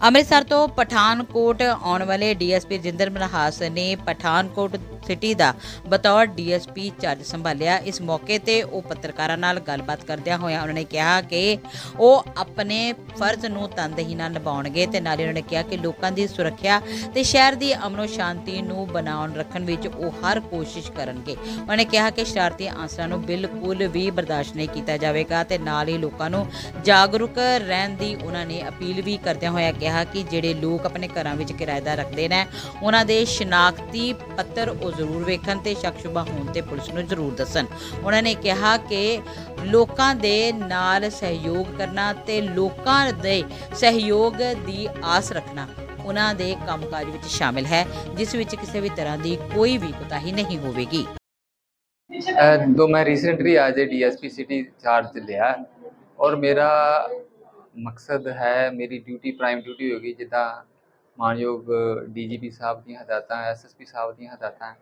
ਅੰਮ੍ਰਿਤਸਰ ਤੋਂ ਪਠਾਨਕੋਟ ਆਉਣ ਵਾਲੇ ਡੀਐਸਪੀ ਰਜਿੰਦਰ ਮਨਹਾਸ ਨੇ ਪਠਾਨਕੋਟ ਸਿਟੀ ਦਾ ਬਤੌਰ ਡੀਐਸਪੀ ਚਾਰਜ ਸੰਭਾਲਿਆ। ਇਸ ਮੌਕੇ ਤੇ ਉਹ ਪੱਤਰਕਾਰਾਂ ਨਾਲ ਗੱਲਬਾਤ ਕਰਦਿਆਂ ਹੋਇਆਂ ਉਹਨਾਂ ਨੇ ਕਿਹਾ ਕਿ ਉਹ ਆਪਣੇ ਫਰਜ਼ ਨੂੰ ਤਨਦੇਹੀ ਨਾਲ ਨਿਭਾਉਣਗੇ ਤੇ ਨਾਲ ਹੀ ਉਹਨਾਂ ਨੇ ਕਿਹਾ ਕਿ ਲੋਕਾਂ ਦੀ ਸੁਰੱਖਿਆ ਤੇ ਸ਼ਹਿਰ ਦੀ ਅਮਨੋ ਸ਼ਾਂਤੀ ਨੂੰ ਬਣਾਉਣ ਰੱਖਣ ਵਿੱਚ ਉਹ ਹਰ ਕੋਸ਼ਿਸ਼ ਕਰਨਗੇ। ਉਹਨਾਂ ਨੇ ਕਿਹਾ ਕਿ ਸ਼ਰਾਰਤੀ ਆਂਸਰਾਂ ਨੂੰ ਬਿਲਕੁਲ ਵੀ ਬਰਦਾਸ਼ਤ ਨਹੀਂ ਕੀਤਾ ਜਾਵੇਗਾ ਤੇ ਨਾਲ ਹੀ ਲੋਕਾਂ ਨੂੰ ਜਾਗਰੂਕ ਰਹਿਣ ਦੀ ਉਹਨਾਂ ਨੇ ਅਪੀਲ ਵੀ ਕਰਦਿਆਂ ਹੋਇਆ ਕਿਹਾ ਕਿ ਜਿਹੜੇ ਲੋਕ ਆਪਣੇ ਘਰਾਂ ਵਿੱਚ ਕਿਰਾਏਦਾਰ ਰੱਖਦੇ ਨੇ ਉਹਨਾਂ ਦੇ ਸ਼ਨਾਖਤੀ ਪੱਤਰ ਉਹ ਜ਼ਰੂਰ ਵੇਖਣ ਤੇ ਸ਼ੱਕ ਸ਼ੁਬਾ ਹੋਣ ਤੇ ਪੁਲਿਸ ਨੂੰ ਜ਼ਰੂਰ ਦੱਸਣ ਉਹਨਾਂ ਨੇ ਕਿਹਾ ਕਿ ਲੋਕਾਂ ਦੇ ਨਾਲ ਸਹਿਯੋਗ ਕਰਨਾ ਤੇ ਲੋਕਾਂ ਦੇ ਸਹਿਯੋਗ ਦੀ ਆਸ ਰੱਖਣਾ ਉਹਨਾਂ ਦੇ ਕੰਮਕਾਜ ਵਿੱਚ ਸ਼ਾਮਿਲ ਹੈ ਜਿਸ ਵਿੱਚ ਕਿਸੇ ਵੀ ਤਰ੍ਹਾਂ ਦੀ ਕੋਈ ਵੀ ਕੁਤਾਹੀ ਨਹੀਂ ਹੋਵੇਗੀ ਅਹ ਦੋ ਮੈਂ ਰੀਸੈਂਟਲੀ आज डीएसपी सिटी चार्ज लिया है और मेरा ਮਕਸਦ ਹੈ ਮੇਰੀ ਡਿਊਟੀ ਪ੍ਰਾਈਮ ਡਿਊਟੀ ਹੋਗੀ ਜਿੱਦਾਂ ਮਾਨਯੋਗ ਡੀਜੀਪੀ ਸਾਹਿਬ ਦੀਆਂ ਹਦਾਇਤਾਂ ਐਸਐਸਪੀ ਸਾਹਿਬ ਦੀਆਂ ਹਦਾਇਤਾਂ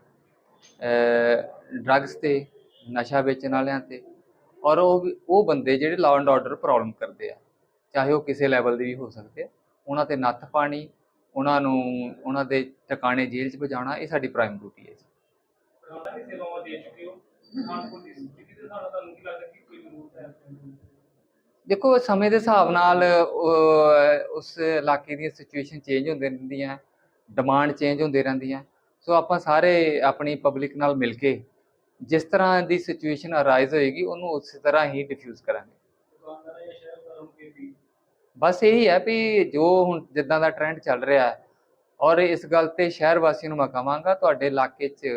ਡਰੱਗਸ ਤੇ, ਨਸ਼ਾ ਵੇਚਣ ਵਾਲਿਆਂ ਤੇ, ਔਰ ਉਹ ਵੀ- ਉਹ ਬੰਦੇ ਜਿਹੜੇ ਲਾਅ ਐਂਡ ਆਰਡਰ ਪ੍ਰੋਬਲਮ ਕਰਦੇ ਆ, ਚਾਹੇ ਉਹ ਕਿਸੇ ਲੈਵਲ ਦੇ ਵੀ ਹੋ ਸਕਦੇ ਆ, ਉਹਨਾਂ ਤੇ ਨੱਥ ਪਾਣੀ, ਉਹਨਾਂ ਨੂੰ, ਉਹਨਾਂ ਦੇ ਟਿਕਾਣੇ ਜੇਲ੍ਹ 'ਚ ਪਹੁੰਚਾਉਣਾ, ਇਹ ਸਾਡੀ ਪ੍ਰਾਈਮ ਡਿਊਟੀ ਹੈ ਜੀ। ਸੇਵਾਵਾਂ ਦੇ ਚੁੱਕੇ ਹੋ? ਪਠਾਨਕੋਟ ਦੀ ਸਥਿਤੀ ਦੇ ਨਾਲ ਤੁਹਾਨੂੰ ਕੀ ਲੱਗਦਾ ਕਿ ਕੋਈ ਜ਼ਰੂਰਤ ਹੈ ਦੇਖੋ, ਸਮੇਂ ਦੇ ਹਿਸਾਬ ਨਾਲ ਉਸ ਇਲਾਕੇ ਦੀਆਂ ਸਿਚੁਏਸ਼ਨ ਚੇਂਜ ਹੁੰਦੇ ਰਹਿੰਦੀਆਂ ਡਿਮਾਂਡ ਚੇਂਜ ਹੁੰਦੇ ਰਹਿੰਦੀਆਂ। ਸੋ ਆਪਾਂ ਸਾਰੇ ਆਪਣੀ ਪਬਲਿਕ ਨਾਲ ਮਿਲ ਕੇ ਜਿਸ ਤਰ੍ਹਾਂ ਦੀ ਸਿਚੁਏਸ਼ਨ ਅਰਾਈਜ਼ ਹੋਏਗੀ, ਉਹਨੂੰ ਉਸੇ ਤਰ੍ਹਾਂ ਹੀ ਡਿਫਿਊਜ਼ ਕਰਾਂਗੇ। ਬਸ ਇਹੀ ਹੈ ਵੀ ਜੋ ਹੁਣ ਜਿੱਦਾਂ ਦਾ ਟ੍ਰੈਂਡ ਚੱਲ ਰਿਹਾ ਹੈ, ਔਰ ਇਸ ਗੱਲ ਤੇ ਸ਼ਹਿਰ ਵਾਸੀਆਂ ਨੂੰ ਮੈਂ ਕਹਾਂਗਾ, ਤੁਹਾਡੇ ਇਲਾਕੇ 'ਚ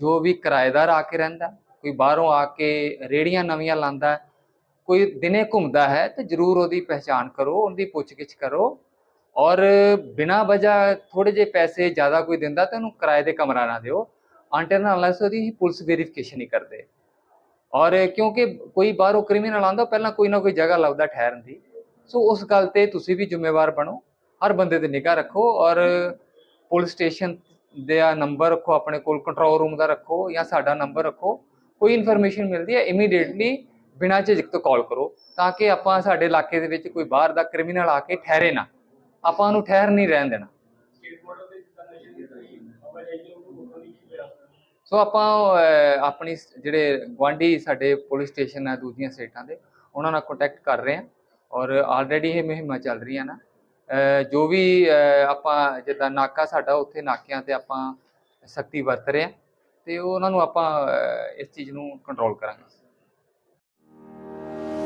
ਜੋ ਵੀ ਕਿਰਾਏਦਾਰ ਆ ਕੇ ਰਹਿੰਦਾ, ਕੋਈ ਬਾਹਰੋਂ ਆ ਕੇ ਰੇੜੀਆਂ ਨਵੀਆਂ ਲਾਂਦਾ ਕੋਈ ਦਿਨੇ ਘੁੰਮਦਾ ਹੈ ਤੇ ਜਰੂਰ ਉਹਦੀ ਪਹਿਚਾਣ ਕਰੋ, ਉਹਦੀ ਪੁੱਛਗਿੱਛ ਕਰੋ ਔਰ ਬਿਨਾਂ ਵਜ੍ਹਾ ਥੋੜੇ ਜਿਹੇ ਪੈਸੇ ਜ਼ਿਆਦਾ ਕੋਈ ਦਿੰਦਾ ਤਾਂ ਉਹਨੂੰ ਕਿਰਾਏ ਦੇ ਕਮਰਾ ਨਾ ਦਿਓ। ਅੰਟਰ ਅਨਲੈਸ ਉਹਦੀ ਪੁਲਿਸ ਵੈਰੀਫਿਕੇਸ਼ਨ ਹੀ ਕਰਦੇ। ਔਰ ਕਿਉਂਕਿ ਕੋਈ ਬਾਹਰੋਂ ਕ੍ਰਿਮੀਨਲ ਆਂਦਾ ਪਹਿਲਾਂ ਕੋਈ ਨਾ ਕੋਈ ਜਗ੍ਹਾ ਲੱਭਦਾ ਠਹਿਰਨ ਦੀ। ਸੋ ਉਸ ਗੱਲ ਤੇ ਤੁਸੀਂ ਵੀ ਜ਼ਿੰਮੇਵਾਰ ਬਣੋ, ਹਰ ਬੰਦੇ ਤੇ ਨਿਗਾਹ ਰੱਖੋ ਔਰ ਪੁਲਿਸ ਸਟੇਸ਼ਨ ਦਾ ਨੰਬਰ ਰੱਖੋ, ਆਪਣੇ ਕੋਲ ਕੰਟਰੋਲ ਰੂਮ ਦਾ ਰੱਖੋ ਜਾਂ ਸਾਡਾ ਨੰਬਰ ਰੱਖੋ। ਕੋਈ ਇਨਫੋਰਮੇਸ਼ਨ ਮਿਲਦੀ ਹੈ ਇਮੀਡੀਏਟਲੀ ਬਿਨਾਂ ਝਿਜਕ ਤੋਂ ਕਾਲ ਕਰੋ ਤਾਂ ਕਿ ਆਪਾਂ ਸਾਡੇ ਇਲਾਕੇ ਦੇ ਵਿੱਚ ਕੋਈ ਬਾਹਰ ਦਾ ਕ੍ਰਿਮੀਨਲ ਆ ਕੇ ਠਹਿਰੇ ਨਾ। ਆਪਾਂ ਉਹਨੂੰ ਠਹਿਰ ਨਹੀਂ ਰਹਿਣ ਦੇਣਾ। ਸੋ ਆਪਾਂ ਆਪਣੀ ਜਿਹੜੇ ਗੁਆਂਢੀ ਸਾਡੇ ਪੁਲਿਸ ਸਟੇਸ਼ਨ ਹੈ ਦੂਜੀਆਂ ਸਟੇਟਾਂ ਦੇ, ਉਹਨਾਂ ਨਾਲ ਕੰਟੈਕਟ ਕਰ ਰਹੇ ਹਾਂ ਔਰ ਆਲਰੇਡੀ ਇਹ ਮੁਹਿੰਮਾਂ ਚੱਲ ਰਹੀਆਂ ਨਾ। ਜੋ ਵੀ ਆਪਾਂ ਜਿੱਦਾਂ ਨਾਕਾ ਸਾਡਾ, ਉੱਥੇ ਨਾਕਿਆਂ ਤੇ ਆਪਾਂ ਸਖਤੀ ਵਰਤ ਰਹੇ ਹਾਂ ਤੇ ਉਹਨਾਂ ਨੂੰ ਆਪਾਂ ਇਸ ਚੀਜ਼ ਨੂੰ ਕੰਟਰੋਲ ਕਰਾਂਗੇ।